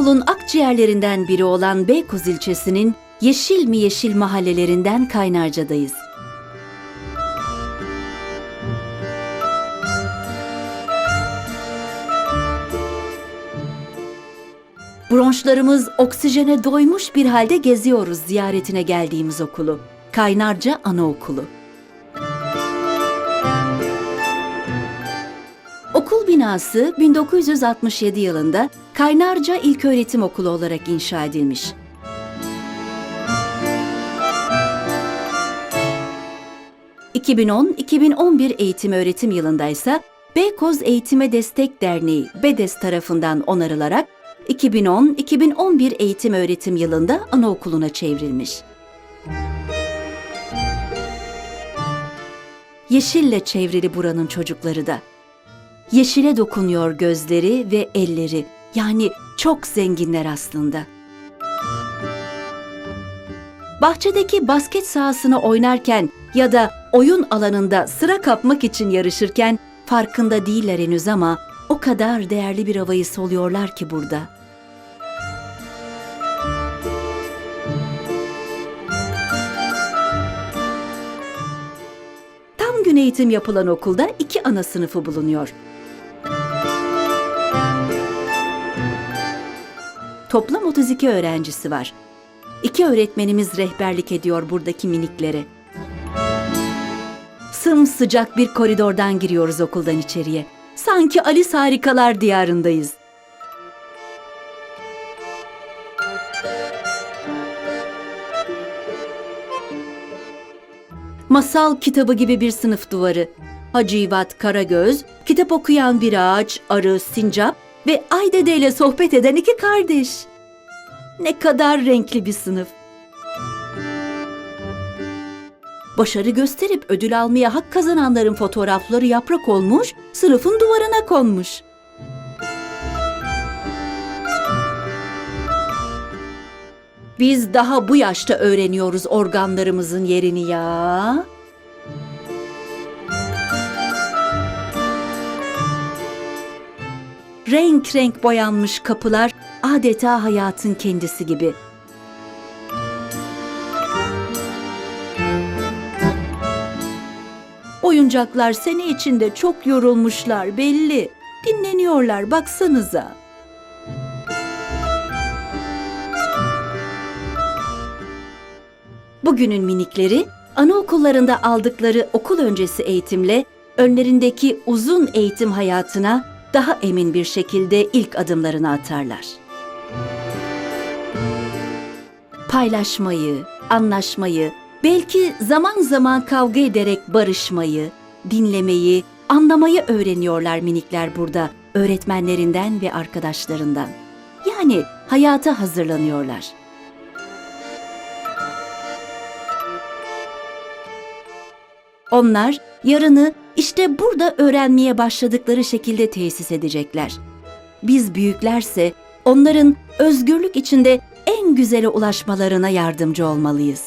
İstanbul'un akciğerlerinden biri olan Beykoz ilçesinin yeşil mi yeşil mahallelerinden Kaynarca'dayız. Bronşlarımız oksijene doymuş bir halde geziyoruz ziyaretine geldiğimiz okulu. Kaynarca Anaokulu. Okul binası 1967 yılında Kaynarca İlköğretim Okulu olarak inşa edilmiş. ...2010-2011 eğitim öğretim yılında ise Beykoz Eğitime Destek Derneği BEDES tarafından onarılarak 2010-2011 eğitim öğretim yılında anaokuluna çevrilmiş. Yeşille çevrili buranın çocukları da. Yeşile dokunuyor gözleri ve elleri. Yani çok zenginler aslında. Bahçedeki basket sahasını oynarken ya da oyun alanında sıra kapmak için yarışırken farkında değiller henüz ama o kadar değerli bir havayı soluyorlar ki burada. Tam gün eğitim yapılan okulda iki ana sınıfı bulunuyor. Toplam 32 öğrencisi var. İki öğretmenimiz rehberlik ediyor buradaki miniklere. Sımsıcak bir koridordan giriyoruz okuldan içeriye. Sanki Alice Harikalar Diyarındayız. Masal kitabı gibi bir sınıf duvarı. Hacivat Karagöz, kitap okuyan bir ağaç, arı, sincap ve Aydede ile sohbet eden iki kardeş. Ne kadar renkli bir sınıf. Başarı gösterip ödül almaya hak kazananların fotoğrafları yaprak olmuş, sınıfın duvarına konmuş. Biz daha bu yaşta öğreniyoruz organlarımızın yerini ya. Renk renk boyanmış kapılar adeta hayatın kendisi gibi. Oyuncaklar sene içinde çok yorulmuşlar belli. Dinleniyorlar baksanıza. Bugünün minikleri anaokullarında aldıkları okul öncesi eğitimle önlerindeki uzun eğitim hayatına daha emin bir şekilde ilk adımlarını atarlar. Paylaşmayı, anlaşmayı, belki zaman zaman kavga ederek barışmayı, dinlemeyi, anlamayı öğreniyorlar minikler burada öğretmenlerinden ve arkadaşlarından. Yani hayata hazırlanıyorlar. Onlar yarını işte burada öğrenmeye başladıkları şekilde tesis edecekler. Biz büyüklerse onların özgürlük içinde en güzele ulaşmalarına yardımcı olmalıyız.